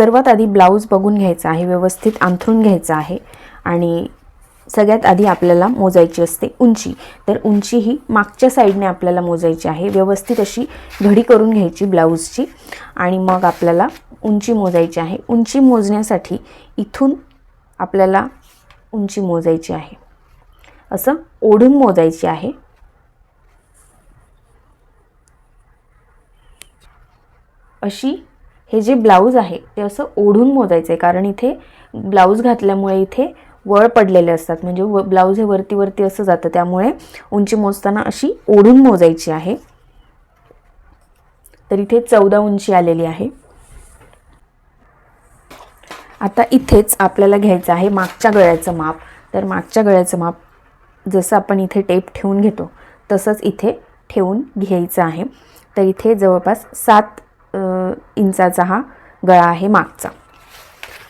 सर्वात आधी ब्लाऊज बघून घ्यायचा आहे व्यवस्थित अंथरून घ्यायचा आहे आणि सगळ्यात आधी आपल्याला मोजायची असते उंची. तर उंची ही मागच्या साईडने आपल्याला मोजायची आहे. व्यवस्थित अशी घडी करून घ्यायची ब्लाऊजची आणि मग आपल्याला उंची मोजायची आहे. उंची मोजण्यासाठी इथून आपल्याला उंची मोजायची आहे. असं ओढून मोजायची आहे. अशी हे जे ब्लाऊज आहे ते असं ओढून मोजायचं आहे कारण इथे ब्लाऊज घातल्यामुळे इथे वळ पडलेले असतात. म्हणजे व ब्लाऊज हे वरती वरती असं जातं. त्यामुळे उंची मोजताना अशी ओढून मोजायची आहे. तर इथे चौदा उंची आलेली आहे. आता इथेच आपल्याला घ्यायचं आहे मागच्या गळ्याचं माप. तर मागच्या गळ्याचं माप जसं आपण इथे टेप ठेवून घेतो तसंच इथे ठेवून घ्यायचं आहे. तर इथे जवळपास सात इंचाचा हा गळा आहे मागचा.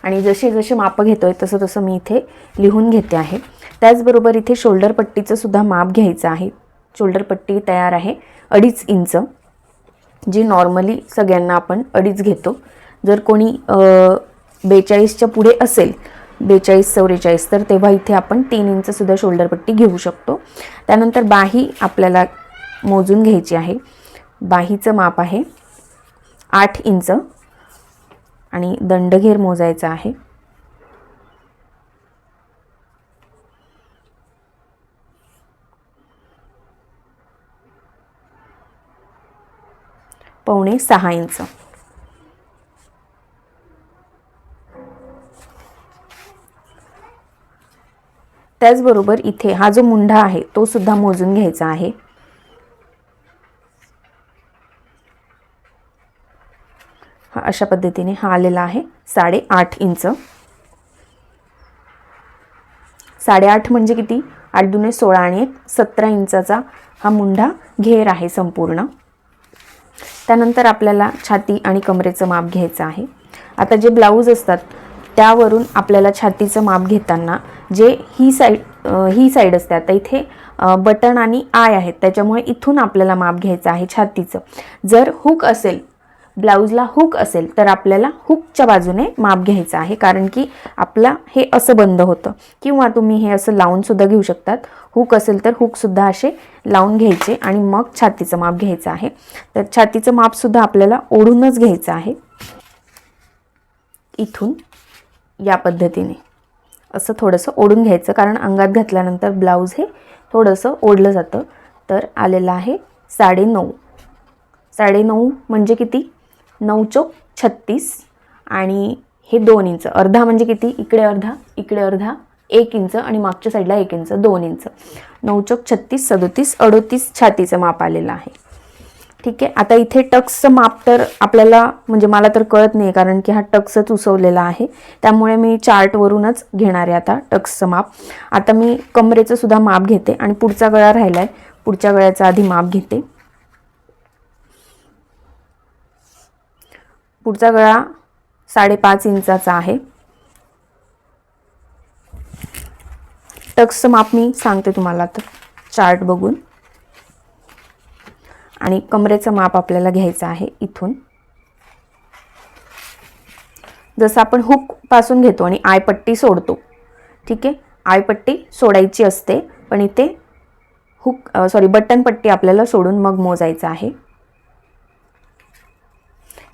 आणि जसे जसे मापं घेतो आहे तसं तसं मी इथे लिहून घेते आहे. त्याचबरोबर इथे शोल्डर पट्टीचं सुद्धा माप घ्यायचं आहे. शोल्डर पट्टी तयार आहे अडीच इंच जी नॉर्मली सगळ्यांना आपण अडीच घेतो. जर कोणी बेचाळीसच्या पुढे असेल बेचाळीस चौवेचाळीस तर तेव्हा इथे आपण तीन इंचसुद्धा शोल्डर पट्टी घेऊ शकतो. त्यानंतर बाही आपल्याला मोजून घ्यायची आहे. बाहीचं माप आहे. आठ इंच आणि दंडघेर मोजायचा आहे. पावणे सहा इंच. त्याचबरोबर इथे हा जो मुंढा आहे तो सुद्धा मोजून घ्यायचा आहे. हा अशा पद्धतीने हा आलेला आहे. साडेआठ इंच. साडेआठ म्हणजे किती? आठ दुने सोळा आणि एक सतरा इंचाचा हा मुंढा घेर आहे संपूर्ण. त्यानंतर आपल्याला छाती आणि कमरेचं माप घ्यायचं आहे. आता जे ब्लाऊज असतात त्यावरून आपल्याला छातीचं माप घेताना जे ही साईड ही साईड असते आता इथे बटन आणि आय आहेत त्याच्यामुळे इथून आपल्याला माप घ्यायचं आहे छातीचं. जर हुक असेल ब्लाऊजला हुक असेल तर आपल्याला हुकच्या बाजूने माप घ्यायचं आहे. कारण की आपला हे असं बंद होतं. किंवा तुम्ही हे असं लावूनसुद्धा घेऊ शकतात. हुक असेल तर हुकसुद्धा असे लावून घ्यायचे आणि मग छातीचं माप घ्यायचं आहे. तर छातीचं मापसुद्धा आपल्याला ओढूनच घ्यायचं आहे. इथून या पद्धतीने असं थोडंसं ओढून घ्यायचं. कारण अंगात घातल्यानंतर ब्लाऊज हे थोडंसं ओढलं जातं. तर आलेलं आहे साडेनऊ. साडेनऊ म्हणजे किती? नऊ चौक छत्तीस. आणि हे दोन इंच. अर्धा म्हणजे किती? इकडे अर्धा इकडे अर्धा. एक इंच आणि मागच्या साईडला एक इंच. दोन इंच. नऊ चौक छत्तीस सदोतीस अडोतीस छातीचं माप आलेलं आहे. ठीक आहे? आता इथे टक्सचं माप तर आपल्याला म्हणजे मला तर कळत नाही कारण की हा टक्सच उसवलेला आहे. त्यामुळे मी चार्टवरूनच घेणार आहे आता टक्सचं माप. आता मी कमरेचं सुद्धा माप घेते आणि पुढचा गळा राहिला आहे पुढच्या गळ्याचा आधी माप घेते. पुढचा गळा साडेपाच इंचाचा आहे. टक्सचं माप मी सांगते तुम्हाला तर चार्ट बघून. आणि कमरेचं माप आपल्याला घ्यायचं आहे इथून. जसं आपण हुकपासून घेतो आणि आयपट्टी सोडतो ठीक आहे? आयपट्टी सोडायची असते पण इथे हुक सॉरी बटन पट्टी आपल्याला सोडून मग मोजायचं आहे.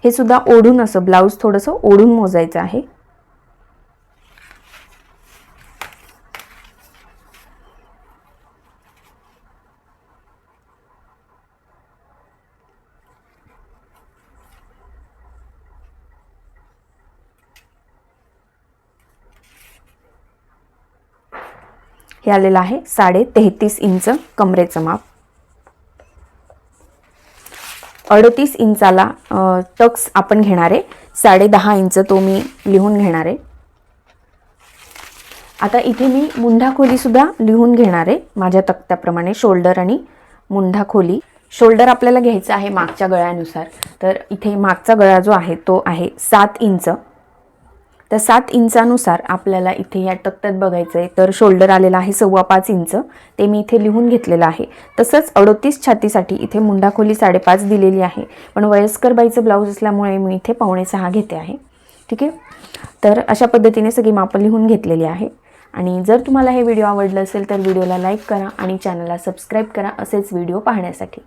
हे सुद्धा ओढून असं ब्लाऊज थोडंसं ओढून मोजायचं आहे. हे आलेलं आहे साडे तेहतीस इंच कमरेचं माप. अडतीस इंचाला टक्स आपण घेणार आहे. साडे दहा इंच तो मी लिहून घेणार आहे. आता इथे मी मुंढा खोलीसुद्धा लिहून घेणार आहे माझ्या तक्त्याप्रमाणे शोल्डर आणि मुंढा खोली शोल्डर आपल्याला घ्यायचं आहे मागच्या गळ्यानुसार. तर इथे मागचा गळा जो आहे तो आहे सात इंच. तर सात इंचानुसार आपल्याला इथे या तक्त्यात बघायचं आहे तर शोल्डर आलेला आहे सव्वा पाच इंच. ते मी इथे लिहून घेतलेलं आहे. तसंच अडोतीस छातीसाठी इथे मुंडाखोली साडेपाच दिलेली आहे. पण वयस्कर बाईचं ब्लाऊज असल्यामुळे मी इथे पावणे सहा घेते आहे. ठीक आहे? तर अशा पद्धतीने सगळी मापं लिहून घेतलेली आहे. आणि जर तुम्हाला हे व्हिडिओ आवडलं असेल तर व्हिडिओला लाईक करा आणि चॅनलला सबस्क्राईब करा असेच व्हिडिओ पाहण्यासाठी.